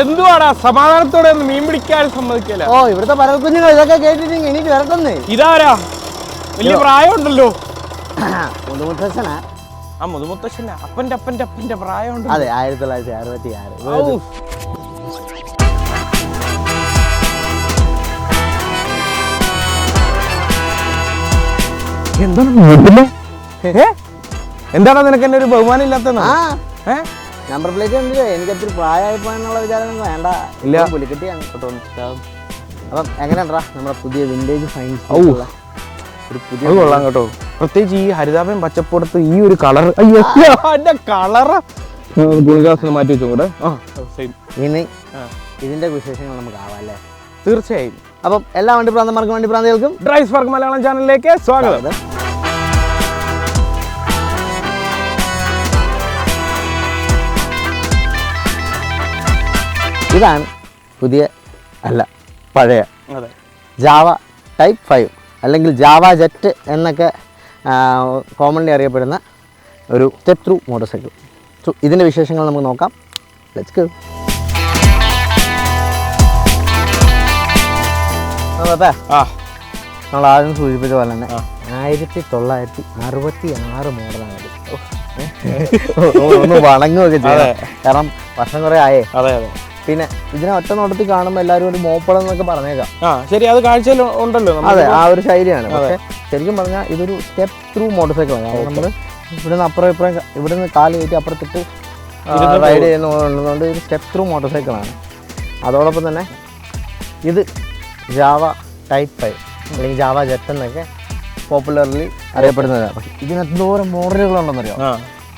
എന്തുവാടാ? സമാധാനത്തോടെ ഒന്ന് മീൻ പിടിക്കാൻ സമ്മതിക്കല. ഓ ഇവിടുത്തെ പരൽക്കുഞ്ഞുങ്ങൾ ഇതൊക്കെ കേട്ടിട്ട് എനിക്ക് വരട്ടെന്നേ ഇതാരാ? വലിയ പ്രായമുണ്ടല്ലോ. മുതുമുത്തച്ഛനാ ആ മുതുമുത്തച്ഛനാ അപ്പന്റെ അപ്പന്റെ അപ്പന്റെ പ്രായമുണ്ട് അതെ ആയിരത്തി തൊള്ളായിരത്തി അറുപത്തി ആറ് എന്താണ് എന്താണ് എന്താടാ നിനക്ക് എന്നെ ഒരു ബഹുമാനം ഇല്ലാത്ത ആ. നമ്പർ പ്ലേറ്റ് കണ്ടില്ലേ? എനിക്ക് ഒത്തിരി പ്രായമായിപ്പോ എന്നുള്ള വിചാരം വേണ്ട. ഇല്ല. പുലിക്കെട്ടിയാണ്. അപ്പം എങ്ങനെയാണ്ടാ? നമ്മുടെ പുതിയ വിന്റേജ് ഫൈൻസ് ഒരു പുതിയ കൊള്ളാം കേട്ടോ. പ്രത്യേകിച്ച് ഈ ഹരിതാപം പച്ചപ്പുറത്ത് ഈ ഒരു കളർ അയ്യോ ഗുളികാസ് മാറ്റി വെച്ചു കൂടെ ഇനി ഇതിന്റെ വിശേഷങ്ങൾ നമുക്ക് ആവാം അല്ലേ? തീർച്ചയായും. അപ്പം എല്ലാ വണ്ടി പ്രാന്തന്മാർക്കും വണ്ടി പ്രാന്തികൾക്കും ഡ്രൈവ് സ്പാർക്ക് മലയാളം ചാനലിലേക്ക് സ്വാഗതം. ഇതാണ് പുതിയ അല്ല പഴയ ജാവ ടൈപ്പ് ഫൈവ് അല്ലെങ്കിൽ ജാവ ജെറ്റ് എന്നൊക്കെ കോമൺലി അറിയപ്പെടുന്ന ഒരു step through motor cycle so ഇതിന്റെ വിശേഷങ്ങൾ നമുക്ക് നോക്കാം. ലെറ്റ്സ് ഗോ നമ്മൾ ആദ്യം സൂചിപ്പിച്ച പോലെ തന്നെ. ആയിരത്തി തൊള്ളായിരത്തി അറുപത്തി ആറ് മോഡലാണ് ഇത് ഒന്ന് വണങ്ങുകയൊക്കെ ചെയ്യാം കാരണം വർഷം കുറേ ആയേ. അതെ അതെ. പിന്നെ ഇതിനെ ഒറ്റ നോട്ടത്തിൽ കാണുമ്പോൾ എല്ലാവരും ഒരു മോപ്പളം എന്നൊക്കെ പറഞ്ഞേക്കാം. ആ ശരി അത് കാഴ്ചയിൽ ഉണ്ടല്ലോ അതെ ആ ഒരു ശൈലിയാണ്. പക്ഷേ ശരിക്കും പറഞ്ഞാൽ ഇതൊരു സ്റ്റെപ്പ് ത്രൂ മോട്ടോർ സൈക്കിളാണ് ആണ് നമ്മൾ ഇവിടുന്ന് അപ്പുറം ഇപ്പുറം ഇവിടെ ഇവിടുന്ന് കാൽ കയറ്റി അപ്പുറത്തിട്ട് റൈഡ് ചെയ്യുന്നതുകൊണ്ട് ഒരു സ്റ്റെപ്പ് ത്രൂ മോട്ടോർ സൈക്കിളാണ് അതോടൊപ്പം തന്നെ ഇത് ജാവ ടൈപ്പ് ഫൈവ് അല്ലെങ്കിൽ ജാവ ജെറ്റ് എന്നൊക്കെ പോപ്പുലർലി അറിയപ്പെടുന്നതാണ്. പക്ഷേ ഇതിന് എന്തോരം മോഡലുകളുണ്ടെന്നറിയോ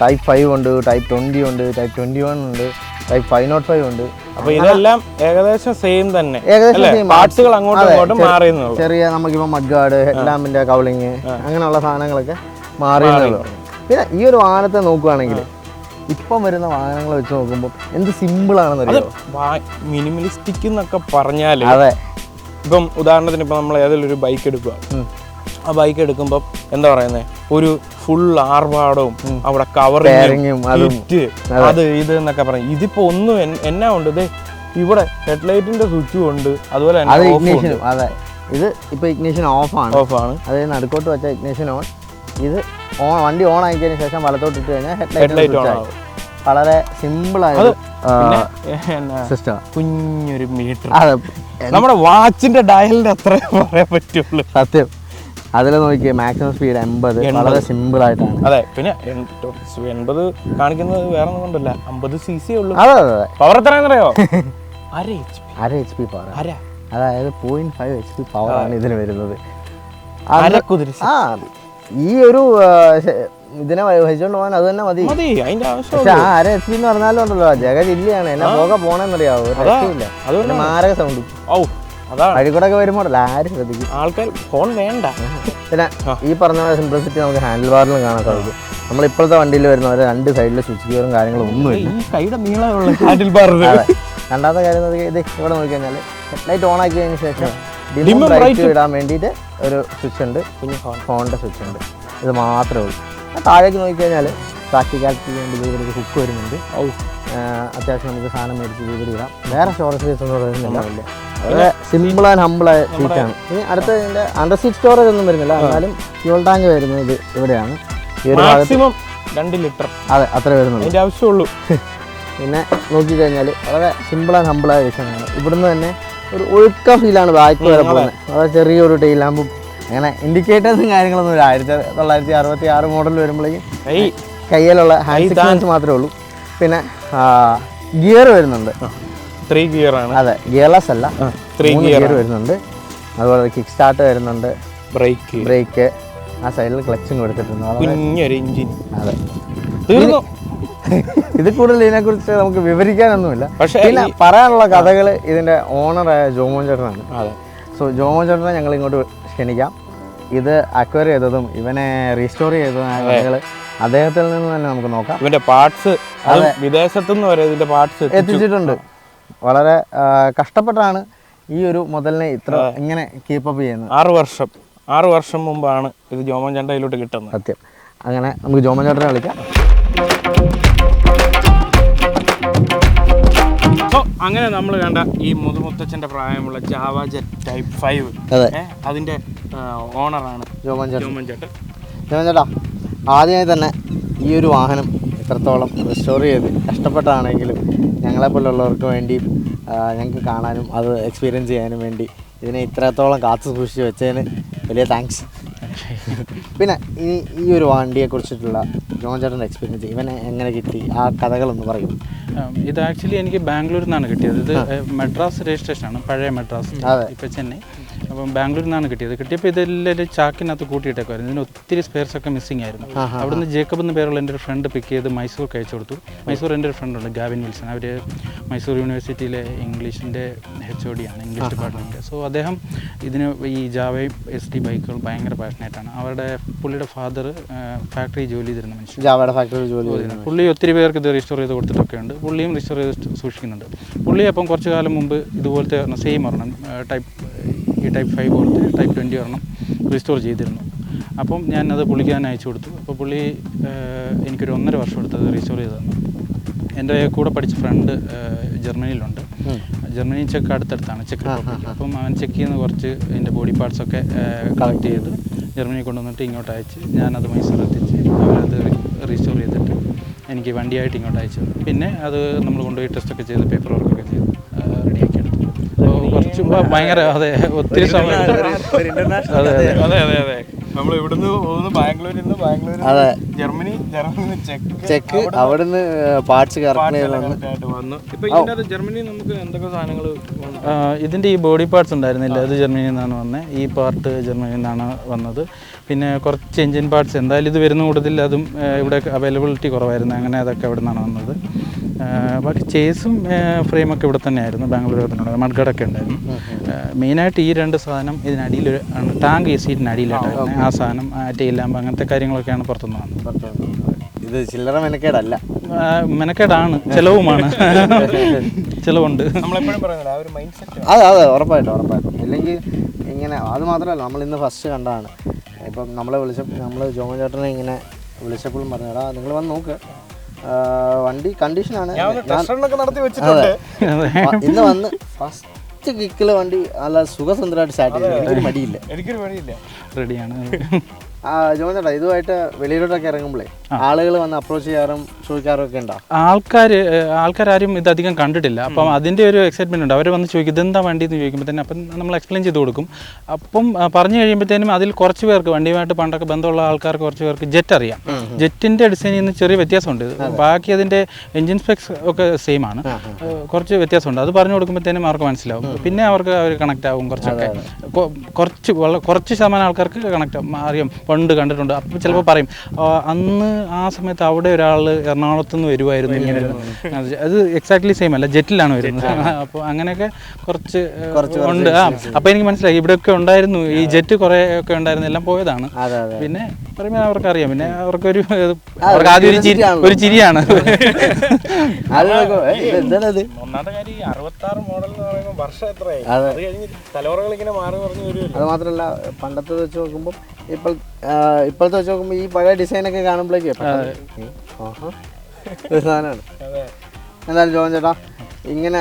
ടൈപ്പ് ഫൈവ് ഉണ്ട് ടൈപ്പ് ട്വന്റി ഉണ്ട് ടൈപ്പ് ട്വന്റി വൺ ഉണ്ട് ടൈപ്പ് ഫൈവ് നോട്ട് ഫൈവ് ഉണ്ട്. അപ്പൊ ഇതെല്ലാം ഏകദേശം സെയിം തന്നെ. ഏകദേശം. പാർട്സുകൾ അങ്ങോട്ടും ഇങ്ങോട്ടും ചെറിയ- മാറിയെന്നുള്ളൂ. ചെറിയ നമുക്കിപ്പോൾ മഡ് ഗാർഡ് ഹെഡ് ലാമ്പിന്റെ കൗളിങ് അങ്ങനെയുള്ള സാധനങ്ങളൊക്കെ മാറിയെന്നുള്ളൂ. പിന്നെ ഈ ഒരു വാഹനത്തെ നോക്കുകയാണെങ്കിൽ ഇപ്പം വരുന്ന വാഹനങ്ങൾ വെച്ച് നോക്കുമ്പോൾ എന്ത് സിമ്പിൾ അത് ആണെന്നറിയോ മിനിമലിസ്റ്റിക് എന്നൊക്കെ പറഞ്ഞാൽ അതെ. ഇപ്പം ഉദാഹരണത്തിന് ഇപ്പം നമ്മൾ ഏതെങ്കിലും ഒരു ബൈക്ക് എടുക്കുക. ആ ബൈക്ക് എടുക്കുമ്പോൾ എന്താ പറയുന്നത് ഒരു ഫുൾ ആർഭാടവും അവിടെ കവർ കവറിങ്ങും അത് ഇത് എന്നൊക്കെ പറയും. ഇതിപ്പോ ഒന്നും എന്നാ ഉണ്ട്? ഇത് ഇവിടെ ഹെഡ്ലൈറ്റിന്റെ സ്വിച്ചും ഉണ്ട്. അതുപോലെ അത് തന്നെ അതെ. ഇത് ഇപ്പൊ ഇഗ്നീഷൻ ഓഫ് ആണ്. ഓഫ് ആണ്. അത് നടുക്കോട്ട് വെച്ച ഇഗ്നീഷൻ ഓൺ ഇത് ഓൺ വണ്ടി ഓൺ ആക്കിയതിന് ശേഷം വലത്തോട്ട് ഇട്ട് കഴിഞ്ഞാൽ ഹെഡ്ലൈറ്റ് ഓൺ ആവും. വളരെ സിമ്പിൾ ആയത് കുഞ്ഞൊരു മീറ്റർ നമ്മുടെ വാച്ചിന്റെ ഡയലിന്റെ അത്ര പറയാൻ പറ്റുള്ളൂ. സത്യം. അതിൽ നോക്കിയ മാക്സിമം സ്പീഡ് എൺപത്. വളരെ സിമ്പിൾ ആയിട്ടാണ്. അതെ പിന്നെ എൺ- എൺപത് കാണിക്കുന്നത് വേറെ ഒന്നും കൊണ്ടല്ല. അമ്പത് സി സി ഉള്ളൂ. അതെ അതെ പവർ എത്രയാണെന്നറിയോ? അര എച്ച് പി അര എച്ച് പി പവർ അര. അതായത് point five H P power ആണ് ഇതിന് വരുന്നത്. ആ ഈ ഒരു ഇതിനെ വഹിച്ചോണ്ട് പോകാൻ അത് തന്നെ മതി. പക്ഷെ ആ അര എച്ച് പി എന്ന് പറഞ്ഞാലും ഉണ്ടല്ലോ ജഗ ജില്ലയാണ് എന്നെ പോക പോണെന്നറിയാവോ. രക്ഷയില്ല. മാരക സൗണ്ട് ഔ. അതാണ്. അഴിക്കൂടെ ഒക്കെ വരുമ്പോൾ ആരും ശ്രദ്ധിക്കും? ആൾക്കാർ ഫോൺ വേണ്ട. പിന്നെ ഈ പറഞ്ഞ സിംപ്ലിസിറ്റി നമുക്ക് ഹാൻഡിൽ ബാറിലും കാണാൻ സാധിക്കും. നമ്മൾ ഇപ്പോഴത്തെ വണ്ടിയിൽ വരുന്നവരെ രണ്ട് സൈഡിലെ സ്വിച്ച് ഗിയറും കാര്യങ്ങളും ഒന്നുമില്ല ഈ കൈയുടെ നീളമുള്ള ഹാൻഡിൽ ബാർ രണ്ടാമത്തെ കാര്യം ഇത് ഇവിടെ നോക്കിക്കഴിഞ്ഞാൽ ഹെഡ്ലൈറ്റ് ഓൺ ആക്കിയതിന് ശേഷം ഡിം ബ്രൈറ്റ് ഇടാൻ വേണ്ടിയിട്ട് ഒരു സ്വിച്ച് ഉണ്ട്. പിന്നെ ഫോണിന്റെ സ്വിച്ച് ഉണ്ട്. ഇത് മാത്രമേ ഉള്ളൂ. താഴേക്ക് നോക്കിക്കഴിഞ്ഞാൽ പ്രാക്ടിക്കാലിറ്റി വേണ്ടി ഒരു ഹുക്ക് വരുന്നുണ്ട്. അത്യാവശ്യം നമുക്ക് സാധനം മേടിച്ച് ഇടാം. വേറെ സ്റ്റോറേജ് സ്പേസ് ഒന്നും വളരെ സിമ്പിൾ ആൻഡ് ഹമ്പിൾ ആയ സീറ്റ് ആണ്. ഇനി അടുത്ത ഇതിന്റെ അണ്ടർ സീറ്റ് സ്റ്റോറേജ് ഒന്നും വരുന്നില്ല. എന്നാലും ഫ്യൂൾ ടാങ്ക് വരുന്നത് ഇവിടെയാണ്. ഈ ഒരു ഭാഗത്ത് മാക്സിമം രണ്ട് ലിറ്റർ അതെ അത്ര വരുന്നുള്ളൂ. അതിന്റെ ആവശ്യമുള്ളൂ. പിന്നെ നോക്കി കഴിഞ്ഞാൽ വളരെ സിമ്പിൾ ആൻഡ് ഹമ്പിൾ ആയ വിഷയമാണ് ഇവിടുന്ന് തന്നെ ഒരു ഒഴുക്ക ഫീലാണ് ബാക്ക് വരെ പോകുന്നത്. വളരെ ചെറിയൊരു ടെയിൽ ലാമ്പും അങ്ങനെ ഇൻഡിക്കേറ്റേഴ്സും കാര്യങ്ങളൊന്നും ഇല്ല. ആയിരത്തി തൊള്ളായിരത്തി അറുപത്തി ആറ് മോഡൽ വരുമ്പോഴേക്കും കയ്യിലുള്ള ഹാൻഡ് സിഗ്നൽസ് മാത്രമേ ഉള്ളൂ. പിന്നെ ഗിയർ വരുന്നുണ്ട്. ത്രീ ഗിയർ ആണ്. അതെ ഗിയർലെസ് അല്ല. ത്രീ ഗിയർ വരുന്നുണ്ട്. അതുപോലെ കിക്ക് സ്റ്റാർട്ട് വരുന്നുണ്ട്. ബ്രേക്ക് ബ്രേക്ക് ആ സൈഡിൽ ക്ലച്ചും കൊടുത്തിട്ടുണ്ട്. കുഞ്ഞൊരു എഞ്ചിൻ അതെ. തീർന്നു? ഇത് കൂടുതൽ ഇതിനെക്കുറിച്ച് നമുക്ക് വിവരിക്കാനൊന്നുമില്ല. പക്ഷേ പിന്നെ പറയാനുള്ള കഥകൾ ഇതിന്റെ ഓണറായ ജോമോൻ ചേട്ടനാണ്. അതെ. സോ ജോമോൻ ചേട്ടനെ ഞങ്ങൾ ഇങ്ങോട്ട് ക്ഷണിക്കാം. ഇത് അക്വയർ ചെയ്തതും ഇവനെ റീസ്റ്റോർ ചെയ്തതുമായ കഥകൾ അദ്ദേഹത്തിൽ നിന്ന് തന്നെ നമുക്ക് നോക്കാം. ഇവന്റെ പാർട്സ് വിദേശത്തുനിന്ന് വരെ ഇതിന്റെ പാർട്സ് എത്തിച്ചിട്ടുണ്ട്. വളരെ കഷ്ടപ്പെട്ടാണ് ഈ ഒരു മുതലിനെ ഇത്ര ഇങ്ങനെ കീപ്പപ്പ് ചെയ്യുന്നത്. ആറ് വർഷം ആറ് വർഷം മുമ്പാണ് ഇത് ജോമൻ ചണ്ടയിലോട്ട് കിട്ടുന്നത്. സത്യം. അങ്ങനെ നമുക്ക് ജോമൻ ചേട്ടനെ വിളിക്കാം അങ്ങനെ നമ്മൾ കണ്ട ഈ മുതുമുത്തച്ഛന്റെ പ്രായമുള്ള ജാവ ജെറ്റ് ടൈപ്പ് ഫൈവ്. അതെ. അതിന്റെ ഓണറാണ് ജോമൻ ചേട്ടൻ ജോമൻ ചേട്ടൻ ജോമൻ ചേട്ടാ ആദ്യമായി തന്നെ ഈ ഒരു വാഹനം ഇത്രത്തോളം റിസ്റ്റോർ ചെയ്ത് കഷ്ടപ്പെട്ടാണെങ്കിലും ഞങ്ങളെപ്പോലുള്ളവർക്ക് വേണ്ടി ഞങ്ങൾക്ക് കാണാനും അത് എക്സ്പീരിയൻസ് ചെയ്യാനും വേണ്ടി ഇതിനെ ഇത്രത്തോളം കാത്തു സൂക്ഷിച്ച് വെച്ചതിന് വലിയ താങ്ക്സ് പിന്നെ ഈ ഈ ഒരു വണ്ടിയെ കുറിച്ചിട്ടുള്ള ജോൺ ചേട്ടന്റെ എക്സ്പീരിയൻസ് ഇവനെ എങ്ങനെ കിട്ടി? ആ കഥകളൊന്ന് പറയും. ഇത് ആക്ച്വലി എനിക്ക് ബാംഗ്ലൂരിൽ നിന്നാണ് കിട്ടിയത്. ഇത് മെഡ്രാസ് രജിസ്ട്രേഷൻ ആണ് പഴയ മെഡ്രാസ് അതെ. ഇപ്പോൾ ചെന്നൈ. അപ്പം ബാംഗ്ലൂരിൽ നിന്നാണ് കിട്ടിയത്. കിട്ടിയപ്പോൾ ഇതെല്ലാം ചാക്കിനകത്ത് കൂട്ടിയിട്ടേക്കുമായിരുന്നു ഇതിന് ഒത്തിരി സ്പെയർസ് ഒക്കെ മിസ്സിംഗ് ആയിരുന്നു. അവിടുന്ന് ജേക്കബ് എന്ന പേരുള്ള എന്റെ ഒരു ഫ്രണ്ട് പിക്ക് ചെയ്ത് മൈസൂർ അയച്ചു കൊടുത്തു. മൈസൂർ എന്റെ ഒരു ഫ്രണ്ട് ഉണ്ട് ഗാവിൻ വിൽസൺ. അവർ മൈസൂർ യൂണിവേഴ്സിറ്റിയിലെ ഇംഗ്ലീഷിന്റെ എച്ച് ഒ ഡി ആണ് ഇംഗ്ലീഷ് ഡിപ്പാർട്ട്മെന്റ് സോ അദ്ദേഹം ഇതിന് ഈ ജാവയും എസ് ടി ബൈക്കുകൾ ഭയങ്കര പാഷനായിട്ടാണ് അവരുടെ പുള്ളിയുടെ ഫാദർ ഫാക്ടറി ജോലി ചെയ്തിരുന്ന മനുഷ്യൻ. ജാവയുടെ ഫാക്ടറി ജോലി ചെയ്തിരുന്നു പുള്ളി ഒത്തിരി പേർക്ക് ഇത് റിസ്റ്റോർ ചെയ്ത് കൊടുത്തിട്ടൊക്കെ ഉണ്ട്. പുള്ളിയും റിസ്റ്റോർ ചെയ്ത് സൂക്ഷിക്കുന്നുണ്ട്. പുള്ളി അപ്പം കുറച്ച് കാലം മുമ്പ് ഇതുപോലത്തെ സെയിം ഒരെണ്ണം ടൈപ്പ് ഈ ടൈപ്പ് ഫൈവ് പോലത്തെ ടൈപ്പ് ട്വന്റി ഒരെണ്ണം റിസ്റ്റോർ ചെയ്തിരുന്നു. അപ്പം ഞാൻ അത് പുള്ളിക്ക് തന്നെ അയച്ചു കൊടുത്തു. അപ്പോൾ പുള്ളി എനിക്കൊരു ഒന്നര വർഷം എടുത്തത് റീസ്റ്റോർ ചെയ്ത് തന്നു. എന്റെ കൂടെ പഠിച്ച ഫ്രണ്ട് ജർമ്മനിയിലുണ്ട്. ജർമ്മനി ചെക്ക് അടുത്തടുത്താണ് ചെക്ക് റിപ്പബ്ലിക്. അപ്പം അവൻ ചെക്ക് ചെയ്യുന്ന കുറച്ച് എന്റെ ബോഡി പാർട്സ് ഒക്കെ കളക്ട് ചെയ്ത് ജർമ്മനി കൊണ്ടുവന്നിട്ട് ഇങ്ങോട്ട് അയച്ച് ഞാനത് മൈസൂർ എത്തിച്ച് അവരത് റീസ്റ്റോർ ചെയ്തിട്ട് എനിക്ക് വണ്ടിയായിട്ട് ഇങ്ങോട്ട് അയച്ചു പിന്നെ അത് നമ്മൾ കൊണ്ടുപോയി ടെസ്റ്റൊക്കെ ചെയ്ത് പേപ്പർ വർക്കൊക്കെ ചെയ്ത്. എടുത്തു കുറച്ച് ഭയങ്കര അതെ ഒത്തിരി സമയം അതെ അതെ. അതെ അതെ നമ്മൾ ഇവിടുന്ന് പോകുന്നു ബാംഗ്ലൂരിൽ നിന്ന് ബാംഗ്ലൂർ അതെ. Germany Germany check. ചെക്ക് അവിടുന്ന് പാർട്സ് വന്നു. ഇപ്പൊ ജർമ്മനിയിൽ നമുക്ക് എന്തൊക്കെ സാധനങ്ങൾ ഇതിന്റെ ഈ ബോഡി പാർട്സ് ഉണ്ടായിരുന്നില്ല. അത് ജർമ്മനിയിൽ നിന്നാണ് വന്നത് ഈ പാർട്ട് ജർമ്മനിയിൽ നിന്നാണ് വന്നത്. പിന്നെ കുറച്ച് എഞ്ചിൻ പാർട്സ് എന്തായാലും ഇത് വരുന്ന കൂടുതൽ അതും ഇവിടെ അവൈലബിലിറ്റി കുറവായിരുന്നു. അങ്ങനെ അതൊക്കെ അവിടെ നിന്നാണ് വന്നത്. ബാക്കി ചേസും ഫ്രെയിമൊക്കെ ഇവിടെ തന്നെയായിരുന്നു. ബാംഗ്ലൂർ തന്നെ മഡ്ഗഡൊക്കെ ഉണ്ടായിരുന്നു. മെയിനായിട്ട് ഈ രണ്ട് സാധനം ഇതിനടിയിൽ ആണ് ടാങ്ക് ഈ സീറ്റിനടിയിലുണ്ടായിരുന്നു ആ സാധനം ടീലാമ്പ് അങ്ങനത്തെ കാര്യങ്ങളൊക്കെയാണ് പുറത്തുനിന്ന് വന്നത്. ഇത് ചില്ലറ മെനക്കേടല്ല. മെനക്കേടാണ്. ചിലവുമാണ്. ചിലവുണ്ട്. നമ്മളെപ്പോഴും പറയുന്നില്ല ആ ഒരു മൈൻഡ് സെറ്റ് അതെ അതെ ഉറപ്പായിട്ടും ഉറപ്പായിട്ടും. ഇല്ലെങ്കിൽ ഇങ്ങനെ അത് മാത്രമല്ല നമ്മൾ ഇന്ന് ഫസ്റ്റ് കണ്ടതാണ് ഇപ്പം നമ്മളെ വിളിച്ച നമ്മൾ ജോമൻ ചേട്ടനെ ഇങ്ങനെ വിളിച്ചപ്പോഴും പറഞ്ഞടാ നിങ്ങൾ വന്ന് നോക്ക്. വണ്ടി കണ്ടീഷനാണ്. ഞാൻ ടെസ്റ്റ് നടത്തി വെച്ചിട്ടുണ്ട്. ഇന്ന് വന്ന് ഫസ്റ്റ് കിക്കിൽ വണ്ടി നല്ല സുഖസുന്ദരമായിട്ട് സ്റ്റാർട്ട് ചെയ്തു. എനിക്കൊരു മടിയില്ല. എനിക്കൊരു മടിയില്ല. റെഡിയാണ്. ആ ജോമൻ ചേട്ടാ ഇതുമായിട്ട് വെളിയിലോട്ടൊക്കെ ഇറങ്ങുമ്പോഴേ ആളുകൾ വന്ന് അപ്രോച്ച് ചെയ്യാറും ചോദിക്കാറും ആൾക്കാർ ഉണ്ടോ? ആൾക്കാർ ആൾക്കാരും ഇത് അധികം കണ്ടിട്ടില്ല. അപ്പം അതിന്റെ ഒരു എക്സൈറ്റ്മെന്റ് ഉണ്ട്. അവർ വന്ന് ചോദിക്കും ഇതെന്താ വണ്ടി എന്ന് ചോദിക്കുമ്പോൾ തന്നെ അപ്പം നമ്മൾ എക്സ്പ്ലെയിൻ ചെയ്ത് കൊടുക്കും. അപ്പം പറഞ്ഞു കഴിയുമ്പോഴത്തേനും അതിൽ കുറച്ച് പേർക്ക് വണ്ടിയുമായിട്ട് പണ്ടൊക്കെ ബന്ധമുള്ള ആൾക്കാർക്ക് കുറച്ച് പേർക്ക് ജെറ്റ് അറിയാം. ജെറ്റിന്റെ ഡിസൈനിൽ നിന്ന് ചെറിയ വ്യത്യാസമുണ്ട്. ബാക്കി അതിന്റെ എൻജിൻ സ്പെക്സ് ഒക്കെ സെയിം ആണ്. കുറച്ച് വ്യത്യാസമുണ്ട്. അത് പറഞ്ഞു കൊടുക്കുമ്പോഴത്തേനും അവർക്ക് മനസ്സിലാവും. പിന്നെ അവർക്ക് അവർ കണക്ട് ആവും കുറച്ചൊക്കെ. കുറച്ച് കുറച്ച് ശതമാനം ആൾക്കാർക്ക് കണക്ട് ആവും. അറിയാം പണ്ട് കണ്ടിട്ടുണ്ട്. അപ്പം ചിലപ്പോൾ പറയും അന്ന് ആ സമയത്ത് അവിടെ ഒരാൾ എറണാകുളത്ത് നിന്ന് വരുമായിരുന്നു ഇങ്ങനെ അത് എക്സാക്ട്ലി സെയിം അല്ല ജെറ്റിലാണ് വരുന്നത്. അപ്പോൾ അങ്ങനെയൊക്കെ കുറച്ച് കുറച്ച് ഉണ്ട്. ആ അപ്പോൾ എനിക്ക് മനസ്സിലായി ഇവിടെയൊക്കെ ഉണ്ടായിരുന്നു. ഈ ജെറ്റ് കുറേ ഒക്കെ ഉണ്ടായിരുന്നു എല്ലാം പോയതാണ്. അതെ അതെ പിന്നെ പറയുമ്പോൾ അവർക്ക് അറിയാം പിന്നെ അവർക്കൊരു അവർക്ക് ആദ്യം ഒരു ചിരി ഒരു ചിരിയാണ്. ആളുകളൊക്കെ "ഏയ്, ഇത് ഒന്നാമത്തെ കാര്യം ഈ അറുപത്തി ആറ് മോഡൽ എന്ന് പറയുമ്പോൾ വർഷം എത്രയായി? അത്. കഴിഞ്ഞ് തലമുറകൾ ഇങ്ങനെ മാറി പറഞ്ഞു വരും അത് മാത്രമല്ല പണ്ടത്തെ വെച്ച് നോക്കുമ്പോൾ ഇപ്പോൾ ഇപ്പോഴത്തെ വെച്ച് നോക്കുമ്പോൾ ഈ പഴയ ഡിസൈനൊക്കെ കാണുമ്പോഴേക്കും ഒരു സാധനമാണ്. അതെ. എന്തായാലും ജോൺ ചേട്ടാ ഇങ്ങനെ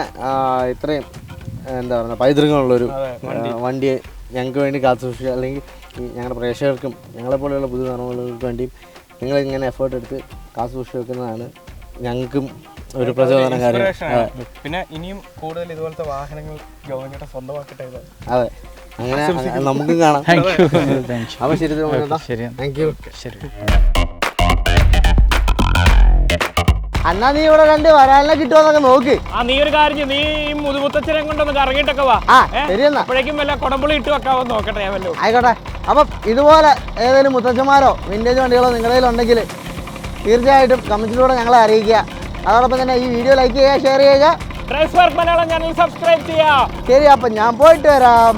ഇത്രയും എന്താ പറയുക പൈതൃകമുള്ളൊരു വണ്ടിയെ ഞങ്ങൾക്ക് വേണ്ടി കാത്തുസൂക്ഷിക്കുക. അല്ലെങ്കിൽ ഞങ്ങളുടെ പ്രേക്ഷകർക്കും ഞങ്ങളെപ്പോലെയുള്ള പുതിയ തലമുറകൾക്ക് വേണ്ടിയും നിങ്ങൾ ഇങ്ങനെ എഫേർട്ട് എടുത്ത് കാത്തുസൂക്ഷിച്ച് വെക്കുന്നതാണ് ഞങ്ങൾക്കും ഒരു പ്രചോദനം കാര്യം. പിന്നെ ഇനിയും കൂടുതൽ ഇതുപോലത്തെ വാഹനങ്ങൾ ഗവൺമെന്റ് സ്വന്തമാക്കട്ടെ അതെ. അങ്ങനെ നമുക്കും കാണാം. താങ്ക് യു താങ്ക് യു അപ്പോൾ ശരി താങ്ക് യു ശരി അന്നാ നീ ഇവിടെ രണ്ട് വരാനെ കിട്ടുമെന്നൊക്കെ നോക്ക്. ആ നീ ഒരു കാര്യം നീ ഈ മുതുമുത്തച്ഛനെ കൊണ്ടൊന്ന് കറങ്ങിയിട്ടൊക്കെ വാ. ആ ശരിയെന്നാ അപ്പോഴേക്കും വല്ല കുടംപുളി ഇട്ട് വെക്കാവോ നോക്കട്ടെ ഞാൻ വല്ലോ ആയിക്കോട്ടെ. അപ്പം ഇതുപോലെ ഏതെങ്കിലും മുത്തച്ഛന്മാരോ വിന്റേജ് വണ്ടികളോ നിങ്ങളുടെ കയ്യിലുണ്ടെങ്കിൽ തീർച്ചയായിട്ടും കമന്റിലൂടെ ഞങ്ങളെ അറിയിക്കുക. അതോടൊപ്പം തന്നെ ഈ വീഡിയോ ലൈക്ക് ചെയ്യുക ഷെയർ ചെയ്യുക. Drive work Malayalam channel subscribe ചെയ്യാം. ശരി അപ്പം ഞാൻ പോയിട്ട് വരാം.